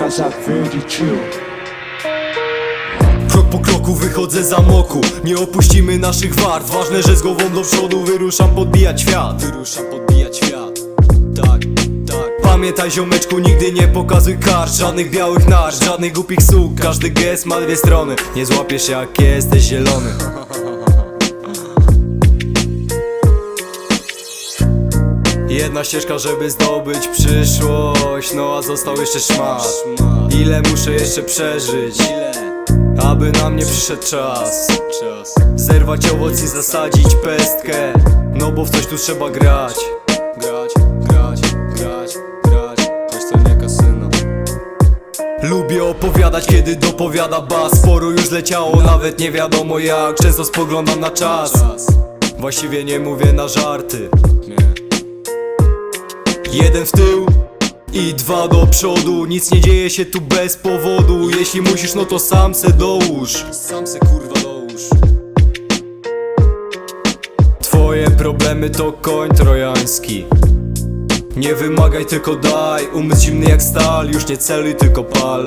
Verde Chill. Krok po kroku wychodzę z amoku Nie opuścimy naszych wart. Ważne, że z głową do przodu wyruszam podbijać świat. Wyruszam podbijać świat. Tak, tak. Pamiętaj ziomeczku, nigdy nie pokazuj kart. Żadnych białych narz, żadnych głupich słów Każdy gest ma dwie strony. Nie złapiesz jak jesteś zielony Jedna ścieżka, żeby zdobyć przyszłość. No a został jeszcze szmat. Ile muszę jeszcze przeżyć aby na mnie przyszedł czas? Zerwać owoc i zasadzić pestkę. No bo w coś tu trzeba grać. Grać, grać, grać, grać. Choć to nie kasyno. Lubię opowiadać, kiedy dopowiada bas. Sporo już leciało, nawet nie wiadomo jak. Często spoglądam na czas. Właściwie nie mówię na żarty Jeden w tył i dwa do przodu. Nic nie dzieje się tu bez powodu. Jeśli musisz, no to sam se dołóż. Sam se kurwa dołóż. Twoje problemy to koń trojański. Nie wymagaj, tylko daj. Umysł zimny jak stal. Już nie celuj, tylko pal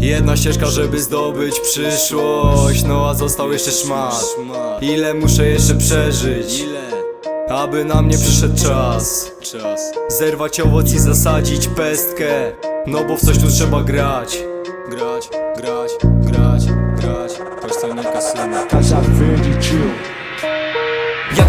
Jedna ścieżka, żeby zdobyć przyszłość. No a został jeszcze szmat. Ile muszę jeszcze przeżyć Aby na mnie przyszedł czas? Zerwać owoc i zasadzić pestkę. No bo w coś tu trzeba grać. Grać, grać,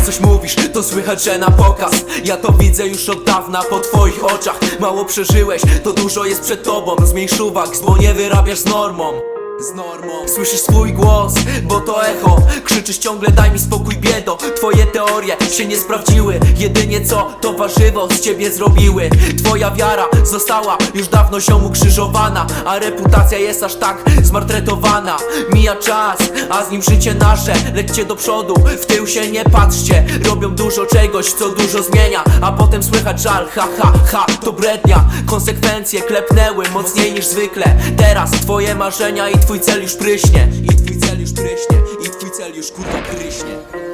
coś mówisz, to słychać, że na pokaz. Ja to widzę już od dawna po twoich oczach. Mało przeżyłeś, to dużo jest przed tobą. Zmień szuwak, bo nie wyrabiasz z normą z normą. Słyszysz swój głos, bo to echo. Krzyczysz ciągle daj mi spokój biedo. Twoje teorie się nie sprawdziły. Jedynie co to warzywo z ciebie zrobiły. Twoja wiara została już dawno ziom ukrzyżowana A reputacja jest aż tak zmartretowana. Mija czas, a z nim życie nasze. Lećcie do przodu, w tył się nie patrzcie. Robią dużo czegoś, co dużo zmienia A potem słychać żal, ha ha ha To brednia, konsekwencje klepnęły mocniej niż zwykle. Teraz twoje marzenia i twój cel już pryśnie I twój cel już pryśnie, i twój cel już kurwa pryśnie